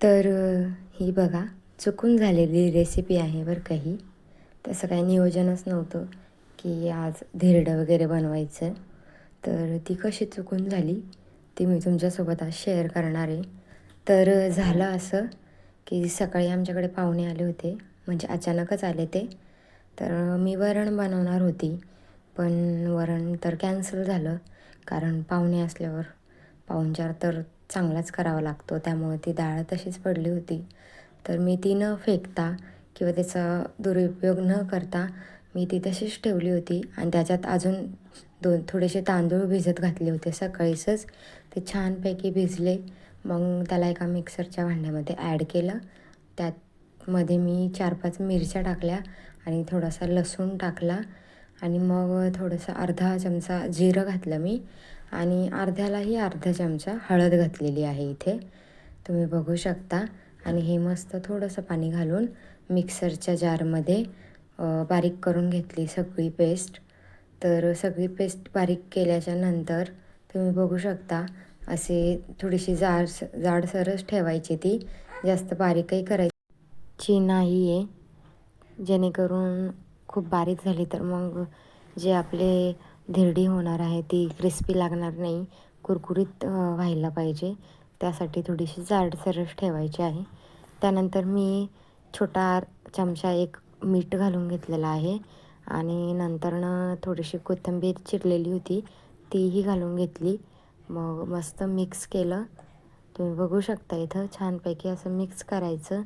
तर ही बघा चुकून झालेली रेसिपी आहे बरं काही तसं काही नियोजनच नव्हतं की आज धिरडं वगैरे बनवायचं. तर ती कशी चुकून झाली ती मी तुमच्यासोबत आज शेअर करणार आहे. तर झालं असं की सकाळी आमच्याकडे पाहुणे आले होते म्हणजे अचानकच आले ते. तर मी वरण बनवणार होती पण वरण तर कॅन्सल झालं कारण पाहुणे असल्यावर पाहुणचार तर चांगलाच करावा लागतो. त्यामुळे ती डाळ तशीच पडली होती. तर मी ती न फेकता किंवा त्याचा दुरुपयोग न करता मी ती तशीच ठेवली होती. आणि त्याच्यात अजून दोन थोडेसे तांदूळ भिजत घातले होते. सकाळीचंच ते छानपैकी भिजले. मग त्याला एका मिक्सरच्या भांड्यामध्ये ॲड केलं. त्यातमध्ये मी चार पाच मिरच्या टाकल्या आणि थोडासा लसूण टाकला. आणि मग थोडंसं अर्धा चमचा जिरं घातलं मी आणि अर्ध्यालाही अर्धा चमचा हळद घातलेली आहे इथे. तुम्ही बघू शकता. आणि हे मस्त थोडंसं पाणी घालून मिक्सरच्या जारमध्ये बारीक करून घेतली सगळी पेस्ट. तर सगळी पेस्ट बारीक केल्याच्यानंतर तुम्ही बघू शकता असे थोडीशी जाड जाडसरच ठेवायची ती. जास्त बारीकही करायची नाही आहे. जेणेकरून खूप बारीक झाली तर मग जे आपले धिरडी होणार आहे ती क्रिस्पी लागणार नाही कुरकुरीत व्हायला पाहिजे. त्यासाठी थोडीशी जाडसरस ठेवायची आहे. त्यानंतर मी छोटा चमचा एक मीठ घालून घेतलेला आहे आणि नंतरनं थोडीशी कोथिंबीर चिरलेली होती तीही घालून घेतली. मग मस्त मिक्स केलं. तुम्ही बघू शकता इथं छानपैकी असं मिक्स करायचं.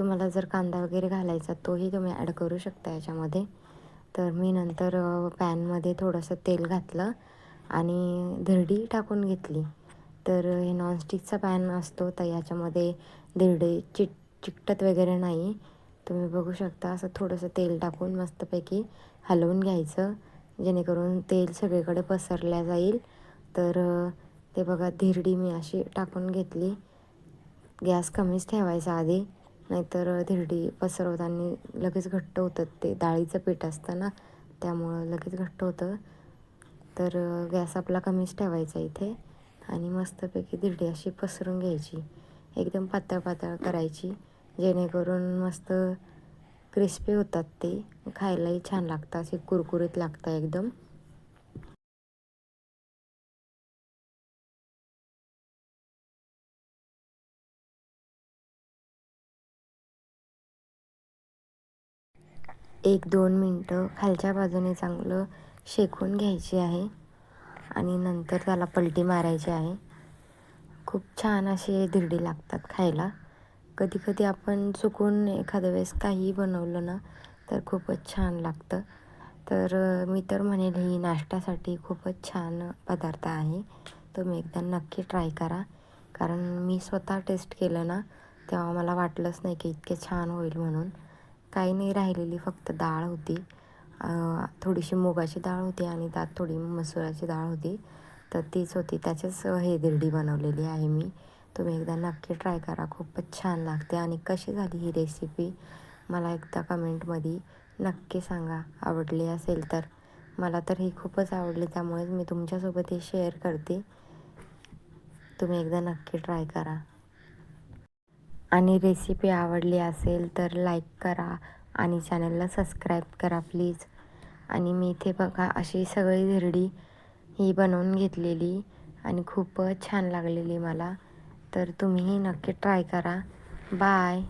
तुम्हाला जर कांदा वगैरे घालायचा तोही तुम्ही ॲड करू शकता याच्यामध्ये. तर मी नंतर पॅनमध्ये थोडंसं तेल घातलं आणि धिरडी टाकून घेतली. तर हे नॉनस्टिकचा पॅन असतो तर याच्यामध्ये धिरडी चिट चिकटत वगैरे नाही. तुम्ही बघू शकता असं थोडंसं तेल टाकून मस्तपैकी हलवून घ्यायचं जेणेकरून तेल सगळीकडे पसरल्या जाईल. तर ते बघा धिरडी मी अशी टाकून घेतली. गॅस कमीच ठेवायचा आधी. नाहीतर धिरडी पसरवताना लगेच घट्ट होतं ते. डाळीचं पीठ असतं ना त्यामुळं लगेच घट्ट होतं. तर गॅस आपला कमीच ठेवायचा इथे. आणि मस्तपैकी धिरडी अशी पसरून घ्यायची. एकदम पातळ पातळ करायची. जेणेकरून मस्त क्रिस्पी होतात ते. खायलाही छान लागतं. असे कुरकुरीत लागतं एकदम. एक दोन मिनटं खालच्या बाजूने चांगलं शेकून घ्यायची आहे आणि नंतर त्याला पलटी मारायची आहे. खूप छान असे धिरडी लागतात खायला. कधी कधी आपण चुकून एखाद्या वेळेस काहीही बनवलं ना तर खूपच छान लागतं. तर मी तर म्हणेल ही नाश्त्यासाठी खूपच छान पदार्थ आहे. तुम्ही एकदा नक्की ट्राय करा. कारण मी स्वतः टेस्ट केलं ना तेव्हा मला वाटलंच नाही की इतके छान होईल म्हणून. काही नाही राहिलेली फक्त डाळ होती. थोडीशी मुगाची डाळ होती आणि त्यात थोडी मसुराची डाळ होती. तर तीच होती. त्याचीच हे दिरडी बनवलेली आहे मी. तुम्ही एकदा नक्की ट्राय करा. खूपच छान लागते आणि कशी झाली ही रेसिपी? मला एकदा कमेंटमध्ये नक्की सांगा. आवडली असेल तर. मला तर ही खूपच आवडली. त्यामुळेच मी तुमच्यासोबत हे शेअर करते. तुम्ही एकदा नक्की ट्राय करा. आणि रेसिपी आवडली असेल तर लाईक करा आणि चॅनलला सबस्क्राईब करा प्लीज आणि मी इथे बघा अशी सगळी धिरडी ही बनवून घेतलेली आणि खूपच छान लागलेली मला. तर तुम्हीही नक्की ट्राय करा. बाय